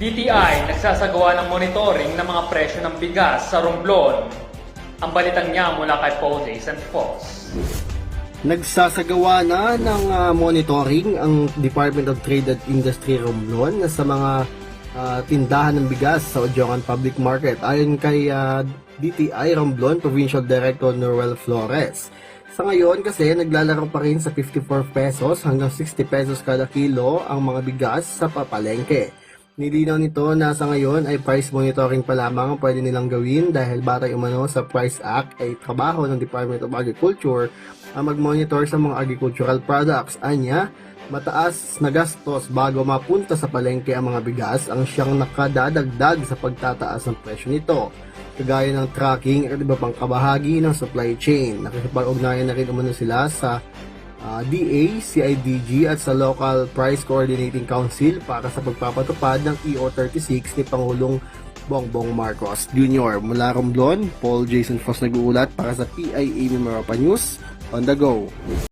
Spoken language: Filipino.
DTI nagsasagawa ng monitoring ng mga presyo ng bigas sa Romblon. Ang balitang niya mula kay Paul Jason Foss. Nagsasagawa na ng ah, monitoring ang Department of Trade and Industry Romblon sa mga ah, tindahan ng bigas sa Odiongan Public Market. Ayon kay ah, DTI Romblon Provincial Director Noel Flores. Sa ngayon kasi naglalaro pa rin sa 54 pesos hanggang 60 pesos kada kilo ang mga bigas sa papalengke. Nilinaw nito na sa ngayon ay price monitoring pa lamang ang pwede nilang gawin dahil batay umano sa Price Act ay trabaho ng Department of Agriculture ang mag-monitor sa mga agricultural products. Anya, mataas na gastos bago mapunta sa palengke ang mga bigas ang siyang nakadadagdag sa pagtataas ng presyo nito. Kagaya ng tracking at iba pang kabahagi ng supply chain. Nakikipag-ugnayan na rin umano sila sa ah, DA, CIDG at sa Local Price Coordinating Council para sa pagpapatupad ng EO36 ni Pangulong Bongbong Marcos Jr. Mula Romblon, Paul Jason Foss nag-uulat para sa PIA Mimaropa News on the go.